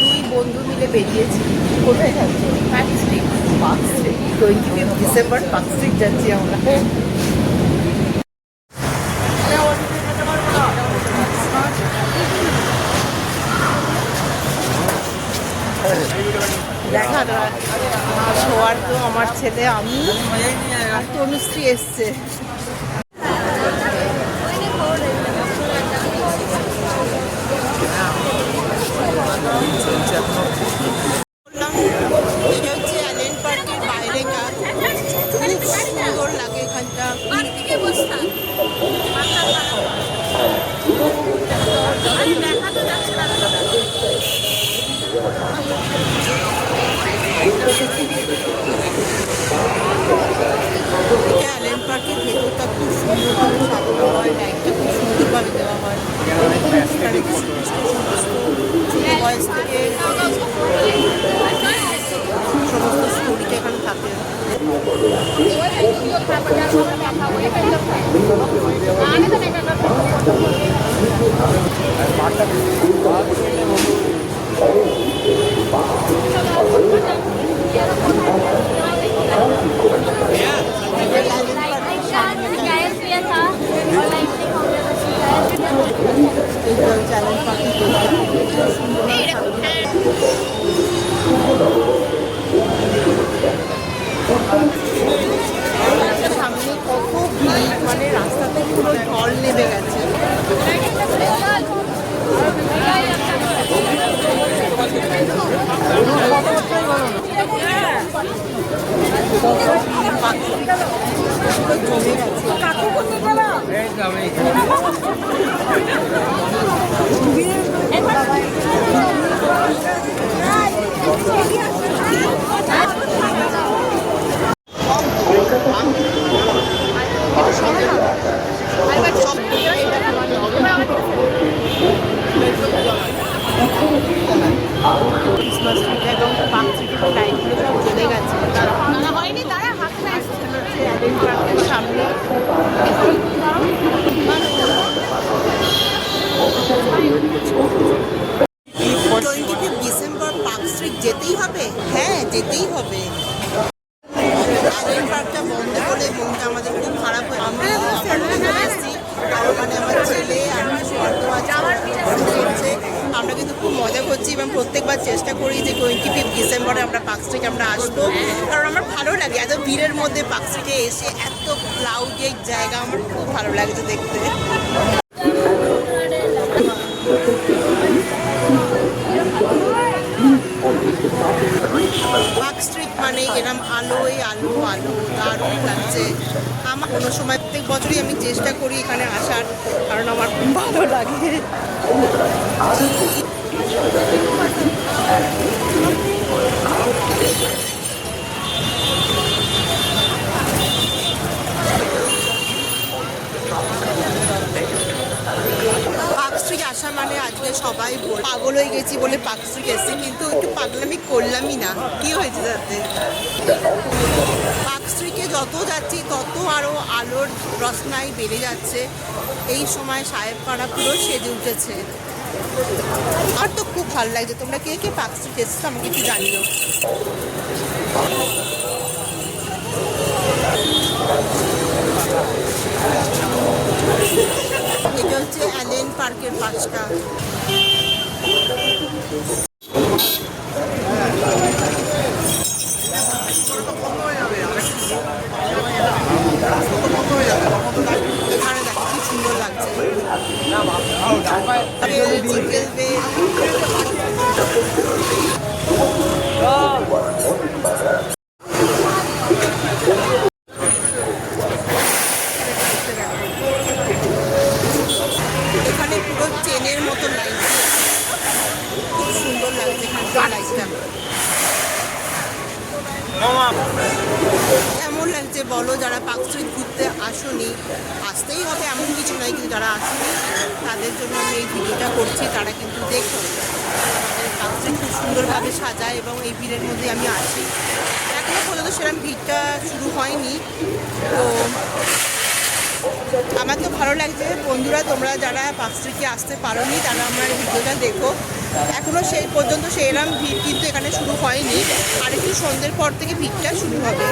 দুই বন্ধু মিলে বেরিয়েছি। কোথায় যাচ্ছ? Park Street. Park Street. Twenty December Park Street যাচ্ছি আমরা। দেখা শোয়ার তো আমার ছেলে আমি আর তনুশ্রী এসছে বললাম, সে হচ্ছে অ্যালেন পার্কের বাইরে কাজ খুব সুন্দর লাগে এখানটা এটা অ্যালেন পার্কের ভেতরটা খুব খুব সুন্দরভাবে দেওয়া হয় বয়স থেকে এখানে থাকে Yeah. challenge ক্রিসমাস ট্রিটা এবং পাঁচ ট্রিটের লাইটগুলো সব চলে গেছে। হয়নি তারা হাত অ্যাডেন সামনে টোয়েন্টি ডিসেম্বর পার্ক স্ট্রিট যেতেই হবে? হ্যাঁ যেতেই হবে। পার্কটা বন্ধ করে মনটা আমাদের খুব খারাপ হয় আমরা ওখানে আমার ছেলে আমার শর্ত আছে আমার হচ্ছে আমরা কিন্তু খুব মজা করছি এবং প্রত্যেকবার চেষ্টা করি যে টোয়েন্টি ফিফ ডিসেম্বরে আমরা পার্ক স্ট্রিটে আমরা আসব। কারণ আমার ভালো লাগে, এত ভিড়ের মধ্যে পার্ক স্ট্রিটে এসে এত ক্লাউডের জায়গা, আমার খুব ভালো লাগছে দেখতে। মানে এরম আলোয় আলো আলো, দারুণ লাগছে। আমার কোনো সময়, প্রত্যেক বছরই আমি চেষ্টা করি এখানে আসার, কারণ আমার খুব ভালো লাগে। আসা মানে আজকে সবাই পাগল হয়ে গেছি বলে পার্ক স্ট্রিট কিন্তু একটু পাগলামি করলামই না। কি হয়েছে তাতে? পার্ক যত যাচ্ছি, তত আরও আলোর রসনাই বেড়ে যাচ্ছে। এই সময় সাহেবপাড়া পুরো সেজে উঠেছে। আমার তো খুব ভালো লাগছে। তোমরা কে কে পার্ক খেয়েছো আমাকে একটু জানিও। এটা হচ্ছে অ্যালেন পার্কের পাঁচটা এখানে দেখো কি সুন্দর লাগছে বেল, চিকেন বেল। এখানে পুরো চেনের মতো লাইট খুব সুন্দর লাগছে এখানকার লাইটটা কেমন লাগছে, বলো যারা পার্ক স্ট্রিট ঘুরতে আসনি, আসতেই হবে এমন কিছু নয়, কিন্তু যারা আসেনি, তাদের জন্য আমি এই ভিডিওটা করছি, তারা কিন্তু দেখো। আমাদের স্ট্রিট খুব সুন্দরভাবে সাজায় এবং এই ভিড়ের মধ্যে আমি আসি। এখনও পর্যন্ত সেরকম ভিড়টা শুরু হয়নি। তো আমার তো ভালো লাগছে, বন্ধুরা তোমরা যারা পাঁচটিকে আসতে পারোনি, তারা আমার ভিডিওটা দেখো। এখনও সেই পর্যন্ত সেরকম ভিড় কিন্তু এখানে শুরু হয়নি, আর একটু সন্ধ্যের পর থেকে ভিড়টা শুরু হবে।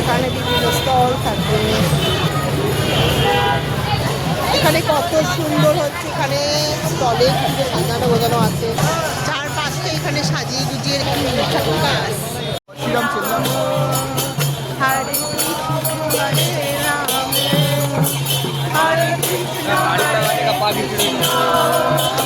এখানে বিভিন্ন স্টল থাকবে। এখানে কত সুন্দর হচ্ছে, এখানে স্টলে কিন্তু সাজানো গোজানো আছে। চার পাঁচটা এখানে সাজিয়ে গুজিয়ে ঠাকুর হরে কৃষ্ণ, হরে রাম হরে কৃষ্ণ হরে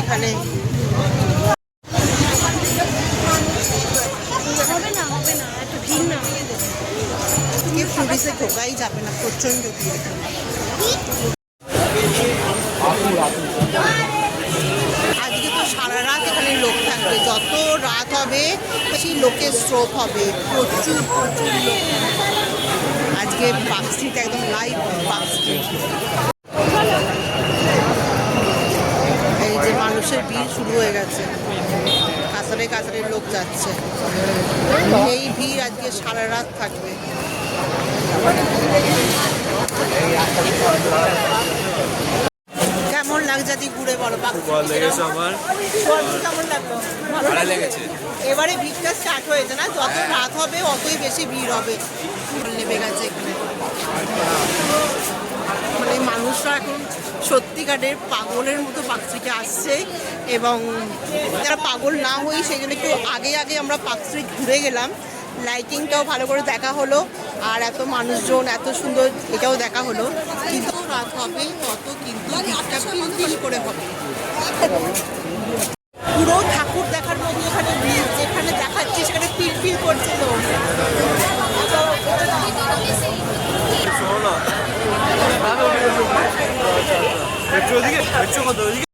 এখানে ঢোকাই যাবে না প্রচণ্ড আজকে তো সারা রাত এখানে লোক থাকবে। যত রাত হবে, সেই লোকের স্রোত হবে। প্রচুর প্রচুর লোক। আজকে পার্ক একদম লাইভ পার্ক এই যে মানুষের ভিড় শুরু হয়ে গেছে। কাছারে কাছারে লোক যাচ্ছে। এই ভিড় আজকে সারা রাত থাকবে। কেমন লাগছে তুই ঘুরে বলো? লেগেছে আমার। কেমন লাগল? ভালো লেগেছে। এবারে ভিড়টা স্টার্ট হয়েছে না? যত রাত হবে অতই বেশি ভিড় হবে। নেমে গেছে এখানে। মানে মানুষরা এখন সত্যিকারের পাগলের মতো পাকস্ট্রিটে আসছে। এবং যারা পাগল না হই, সেই জন্য একটু আগে আগে আমরা পাকস্ট্রিট ঘুরে গেলাম। লাইটিংটাও ভালো করে দেখা হলো, আর এত মানুষজন, এত সুন্দর এটাও দেখা হলো। কিন্তু রাত হবে, তত কিন্তু করে হবে। পুরো ঠাকুর দেখার মতো ভিড়, যেখানে দেখাচ্ছে, সেখানে পিলপিল করছে শোনো ওদিকে কত ওদিকে।